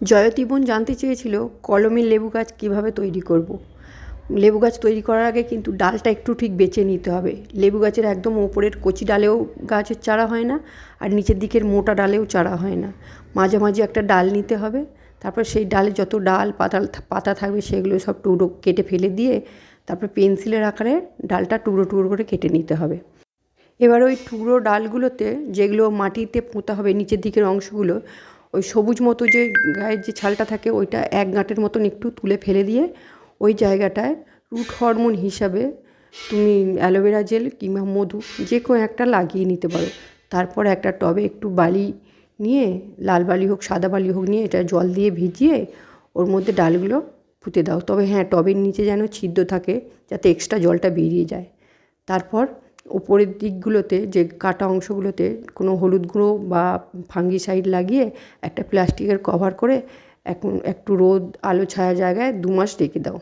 জয়তী বোন জানতে চেয়েছিল কলমের লেবু গাছ কীভাবে তৈরি করব। লেবু গাছ তৈরি করার আগে কিন্তু ডালটা একটু ঠিক বেছে নিতে হবে। লেবু গাছের একদম ওপরের কচি ডালেও গাছের চারা হয় না আর নিচের দিকের মোটা ডালেও চারা হয় না। মাঝামাঝি একটা ডাল নিতে হবে। তারপর সেই ডালে যত ডাল পাতা পাতা থাকবে সেগুলো সব টুকরো কেটে ফেলে দিয়ে তারপর পেন্সিলের আকারে ডালটা টুকরো টুকরো করে কেটে নিতে হবে। এবার ওই টুকরো ডালগুলোতে যেগুলো মাটিতে পোঁতা হবে নিচের দিকের অংশগুলো ওই সবুজ মতো যে গায়ের যে ছালটা থাকে, ওইটা এক গাঁটের মতন একটু তুলে ফেলে দিয়ে ওই জায়গাটায় রুট হরমোন হিসাবে তুমি অ্যালোভেরা জেল কিংবা মধু যে কোনো একটা লাগিয়ে নিতে পারো। তারপর একটা টবে একটু বালি নিয়ে, লাল বালি হোক, সাদা বালি হোক নিয়ে এটা জল দিয়ে ভিজিয়ে ওর মধ্যে ডালগুলো পুঁতে দাও। তবে হ্যাঁ টবের নিচে যেন ছিদ্র থাকে যাতে এক্সট্রা জলটা বেরিয়ে যায়। তারপর ওপরের দিকগুলোতে যে কাটা অংশগুলোতে কোনো হলুদ গুঁড়ো বা ফাঙ্গি সাইড লাগিয়ে একটা প্লাস্টিকের কভার করে এক একটু রোদ আলো ছায়া জায়গায় দু মাস রেখে দাও।